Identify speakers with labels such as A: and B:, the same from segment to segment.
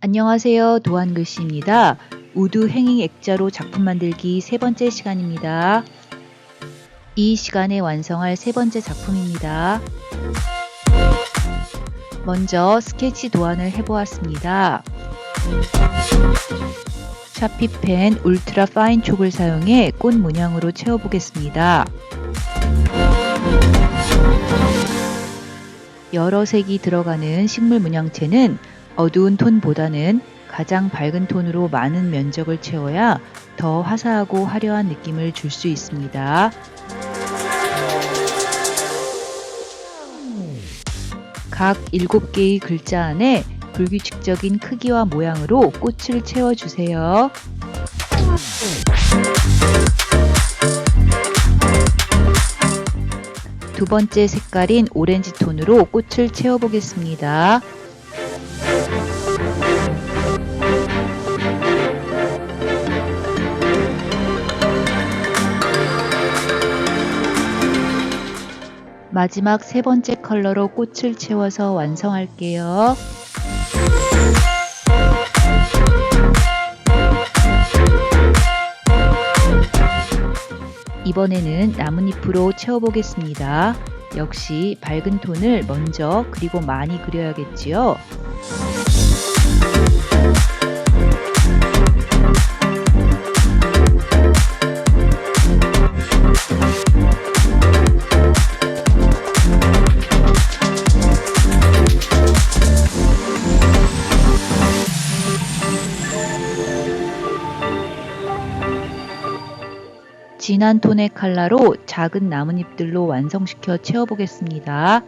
A: 안녕하세요. 도안글씨입니다. 우드 행잉 액자로 작품 만들기 세 번째 시간입니다. 이 시간에 완성할 세 번째 작품입니다. 먼저 스케치 도안을 해보았습니다. 샤피펜 울트라 파인 촉을 사용해 꽃 문양으로 채워보겠습니다. 여러 색이 들어가는 식물 문양체는 어두운 톤보다는 가장 밝은 톤으로 많은 면적을 채워야 더 화사하고 화려한 느낌을 줄 수 있습니다. 각 7개의 글자 안에 불규칙적인 크기와 모양으로 꽃을 채워주세요. 두 번째 색깔인 오렌지 톤으로 꽃을 채워보겠습니다. 마지막 세 번째 컬러로 꽃을 채워서 완성할게요. 이번에는 나뭇잎으로 채워보겠습니다. 역시 밝은 톤을 먼저 그리고 많이 그려야겠지요. 진한 톤의 칼라로 작은 나뭇잎들로 완성시켜 채워보겠습니다.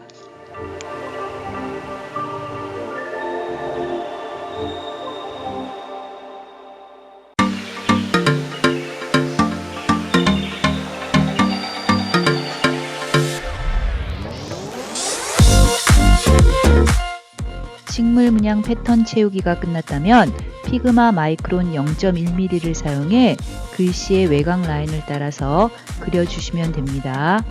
A: 식물 문양 패턴 채우기가 끝났다면 피그마 마이크론 0.1mm를 사용해 글씨의 외곽 라인을 따라서 그려주시면 됩니다.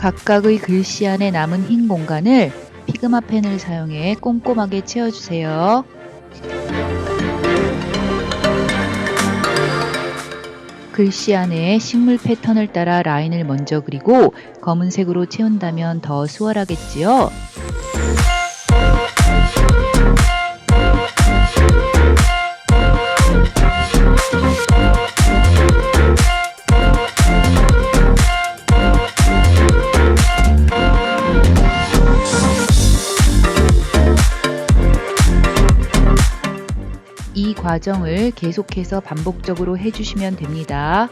A: 각각의 글씨 안에 남은 흰 공간을 피그마 펜을 사용해 꼼꼼하게 채워주세요. 글씨 안에 식물 패턴을 따라 라인을 먼저 그리고 검은색으로 채운다면 더 수월하겠지요. 과정을 계속해서 반복적으로 해주시면 됩니다.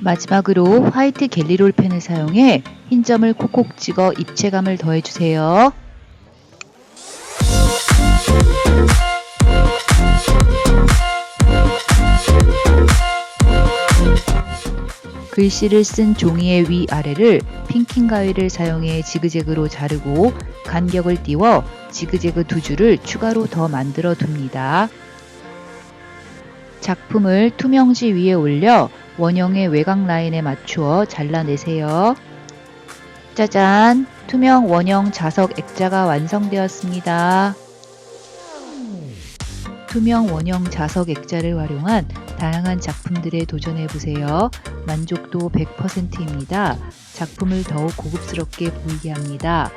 A: 마지막으로 화이트 갤리롤 펜을 사용해 흰 점을 콕콕 찍어 입체감을 더해주세요. 글씨를 쓴 종이의 위아래를 핑킹 가위를 사용해 지그재그로 자르고 간격을 띄워 지그재그 두 줄을 추가로 더 만들어 둡니다. 작품을 투명지 위에 올려 원형의 외곽 라인에 맞추어 잘라내세요. 짜잔! 투명 원형 자석 액자가 완성되었습니다. 투명 원형 자석 액자를 활용한 다양한 작품들에 도전해 보세요. 만족도 100%입니다. 작품을 더욱 고급스럽게 보이게 합니다.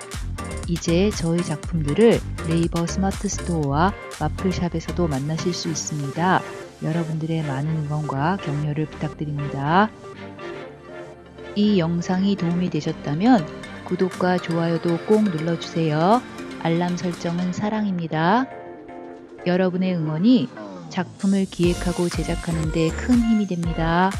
A: 이제 저희 작품들을 네이버 스마트 스토어와 마플샵에서도 만나실 수 있습니다. 여러분들의 많은 응원과 격려를 부탁드립니다. 이 영상이 도움이 되셨다면 구독과 좋아요도 꼭 눌러주세요. 알람 설정은 사랑입니다. 여러분의 응원이 작품을 기획하고 제작하는 데 큰 힘이 됩니다.